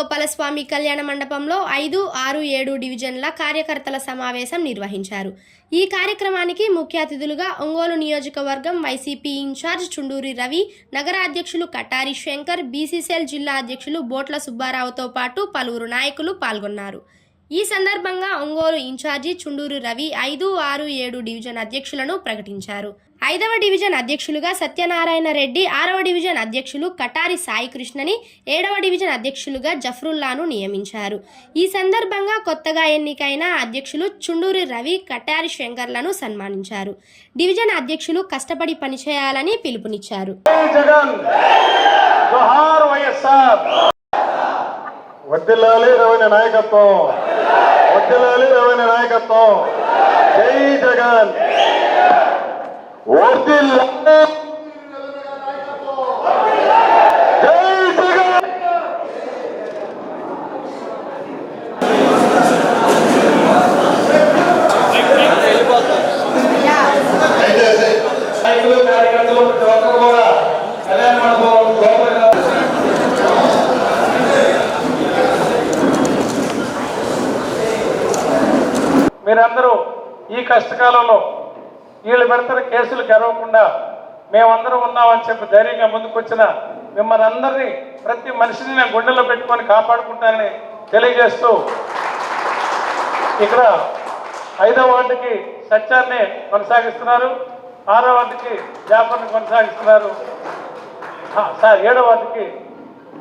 వేణుగోపాలస్వామి కళ్యాణ మండపంలో ఐదు ఆరు ఏడు డివిజన్ల కార్యకర్తల సమావేశం నిర్వహించారు. ఈ కార్యక్రమానికి ముఖ్య అతిథులుగా ఒంగోలు నియోజకవర్గం వైసీపీ ఇన్ఛార్జ్ చుండూరి రవి నగర అధ్యక్షులు కటారి శంకర్ బీసీసీఎల్ జిల్లా అధ్యక్షులు బోట్ల సుబ్బారావుతో పాటు పలువురు నాయకులు పాల్గొన్నారు. ఈ సందర్భంగా ఒంగోలు ఇన్ఛార్జి చుండూరు రవి ఐదు ఆరు ఏడు డివిజన్ అధ్యక్షులను ప్రకటించారు. ఐదవ డివిజన్ అధ్యక్షులుగా సత్యనారాయణ రెడ్డి ఆరవ డివిజన్ అధ్యక్షులు కటారి సాయికృష్ణని ఏడవ డివిజన్ అధ్యక్షులుగా జఫరుల్లాను నియమించారు. ఈ సందర్భంగా కొత్తగా ఎన్నికైన అధ్యక్షులు చుండూరి రవి కటారి శంకర్లను సన్మానించారు. డివిజన్ అధ్యక్షులు కష్టపడి పనిచేయాలని పిలుపునిచ్చారు. నాయకత్వం! వడ్డిల్లాలి రవీణ నాయకత్వం. జై జగన్. వర్ధిల్లాలి జై జగన్ నాయకులు కార్యకర్తలు ప్రతి ఒక్కరు కూడా కళ్యాణ మండపం లోపలికి మీరందరూ ఈ కష్టకాలంలో వీళ్ళు పెడతారు కేసులు గెలవకుండా మేమందరం ఉన్నామని చెప్పి ధైర్యంగా ముందుకొచ్చిన మిమ్మల్ని అందరినీ ప్రతి మనిషిని నేను గుండెల్లో పెట్టుకొని కాపాడుకుంటానని తెలియజేస్తూ ఇక్కడ ఐదో వార్డుకి సత్యాన్ని కొనసాగిస్తున్నారు. ఆరో వార్డుకి జాపర్ని కొనసాగిస్తున్నారు. సార్ ఏడో వార్డుకి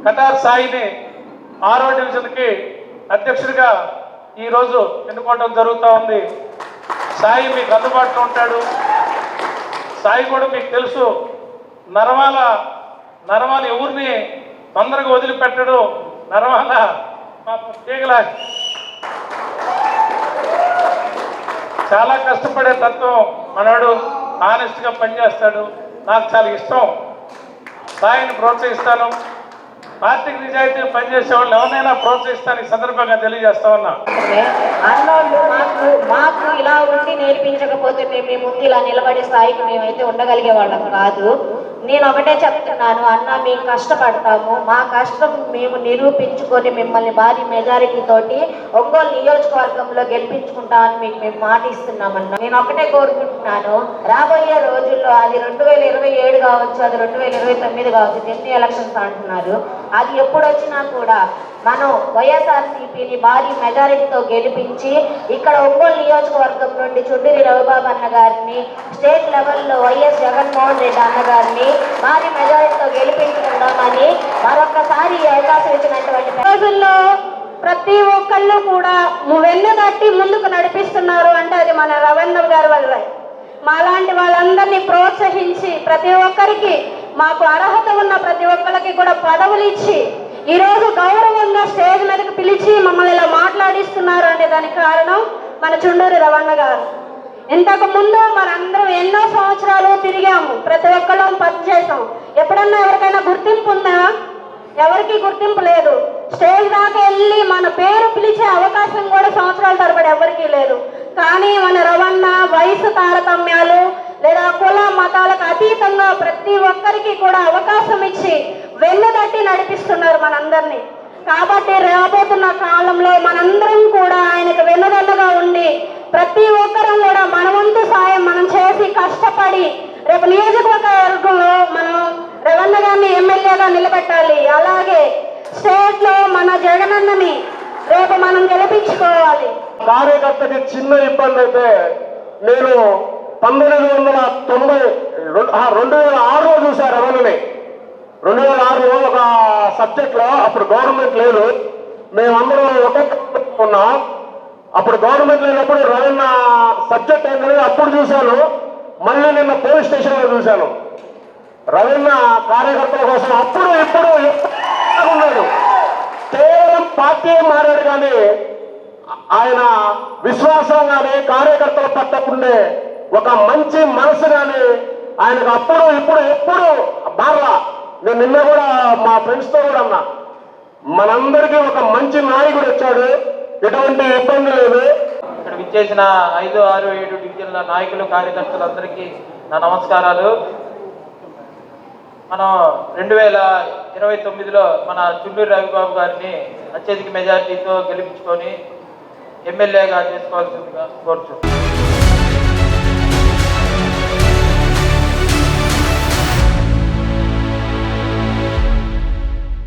కటార్ సాయిని ఆరో డివిజన్కి అధ్యక్షుడిగా ఈరోజు ఎన్నుకోవడం జరుగుతూ ఉంది. సాయి మీకు అందుబాటులో ఉంటాడు. సాయి కూడా మీకు తెలుసు. నరమాల నరమాల ఎవరిని తొందరగా వదిలిపెట్టడు. నరమాల మా తీగల చాలా కష్టపడే తత్వం మనవాడు ఆనెస్ట్గా పనిచేస్తాడు. నాకు చాలా ఇష్టం. సాయిని ప్రోత్సహిస్తాను. పార్టీకి నిజాయితీ పనిచేసే వాళ్ళు ఎవరినైనా ప్రోత్సహిస్తాను ఈ సందర్భంగా తెలియజేస్తా ఉన్నా. అన్నోళ్ళు మాకు మాకు ఇలా ఉండి నేర్పించకపోతే మేము ముందు ఇలా నిలబడే స్థాయికి మేమైతే ఉండగలిగే వాళ్ళం కాదు. నేను ఒకటే చెప్తున్నాను అన్న మేము కష్టపడతాము. మా కష్టం మేము నిరూపించుకొని మిమ్మల్ని భారీ మెజారిటీ తోటి ఒంగోలు నియోజకవర్గంలో గెలిపించుకుంటామని మీకు మేము మాట ఇస్తున్నామన్న. నేను ఒకటే కోరుకుంటున్నాను రాబోయే రోజుల్లో అది రెండు వేల ఇరవై ఏడు కావచ్చు అది రెండు వేల ఇరవై తొమ్మిది కావచ్చు జెన్యూ ఎలక్షన్స్ అంటున్నారు. అది ఎప్పుడొచ్చినా కూడా మనం వైఎస్ఆర్సీపీని భారీ మెజారిటీతో గెలిపించి ఇక్కడ ఒంగోలు నియోజకవర్గం నుండి చుండూరి రవిబాబు అన్న గారిని స్టేట్ లెవెల్లో వైఎస్ జగన్మోహన్ రెడ్డి అన్న గారిని భారీ మెజారిటీతో గెలిపించుకుందామని మరొకసారి అవకాశం ఇచ్చినటువంటి రోజుల్లో ప్రతి ఒక్కళ్ళు కూడా వెన్ను తట్టి ముందుకు నడిపిస్తున్నారు అంటే అది మన రవణ గారి వల్లే. మాలాంటి వాళ్ళందరినీ ప్రోత్సహించి ప్రతి ఒక్కరికి మాకు అర్హత ఉన్న ప్రతి ఒక్కరికి కూడా పదవులు ఇచ్చి ఈరోజు గౌరవంగా స్టేజ్ మీదకి పిలిచి మమ్మల్ని ఇలా మాట్లాడిస్తున్నారు అనే దానికి కారణం మన చుండూరి రవణ గారు. ఇంతకు ముందు మనందరం ఎన్నో సంవత్సరాలు తిరిగాము ప్రతి ఒక్కళ్ళం పనిచేసాం ఎప్పుడన్నా ఎవరికైనా గుర్తింపు ఉందా? ఎవరికి గుర్తింపు లేదు. స్టేజ్ దాకా వెళ్ళి మన పేరు పిలిచే అవకాశం కూడా సంవత్సరాల తరబడి ఎవరికీ లేదు. కానీ మన రవణ వయసు తారతమ్యాలు లేదా కుల మతాలకు అతీతంగా ప్రతి ఒక్కరికి కూడా అవకాశం ఇచ్చి వెన్నుదట్టి నడిపిస్తున్నారు మనందరినీ. కాబట్టి రాబోతున్న కాలంలో మనందరం కూడా ఆయనకు వెన్నుదన్నుగా ఉండి ప్రతి ఒక్కరం కూడా మనవంతు సాయం మనం చేసి కష్టపడి రేపు నియోజకవర్గంలో మనం రవణ గారిని ఎమ్మెల్యేగా నిలబెట్టాలి. అలాగే స్టేట్లో మన జగనన్నని రేపు మనం గెలిపించుకోవాలి. కార్యకర్తకి చిన్న ఇబ్బంది అయితే నేను పంతొమ్మిది వందల తొంభై రెండు రెండు వేల ఆరులో చూశారు ఎవరిని? రెండు వేల ఆరులో ఒక సబ్జెక్ట్లో అప్పుడు గవర్నమెంట్ లేదు. మేమందరం ఒకే ఉన్నాం. అప్పుడు గవర్నమెంట్ లేనప్పుడు రవణ సబ్జెక్ట్ ఏంటనేది అప్పుడు చూశాను. మళ్ళీ నిన్న పోలీస్ స్టేషన్లో చూశాను. రవీణ కార్యకర్తల కోసం అప్పుడు ఇప్పుడు ఎప్పుడు ఉన్నాడు కేవలం పార్టీ మారాడు కానీ ఆయన విశ్వాసం కానీ కార్యకర్తల పట్ల ఉండే ఒక మంచి మనసు కానీ ఆయనకు అప్పుడు ఇప్పుడు ఎప్పుడు. బార్లా నేను నిన్న కూడా మా ఫ్రెండ్స్తో కూడా అన్నా. మనందరికీ ఒక మంచి నాయకుడు వచ్చాడు. ఎటువంటి ఇబ్బంది లేదు. ఇక్కడ విచ్చేసిన ఐదు ఆరు ఏడు డివిజన్ల నాయకులు కార్యకర్తలందరికీ నా నమస్కారాలు. మనం రెండు వేల ఇరవై తొమ్మిదిలో మన చుండూరు రవిబాబు గారిని అత్యధిక మెజారిటీతో గెలిపించుకొని ఎమ్మెల్యేగా చేసుకోవాల్సిందిగా కోరుచున్నాను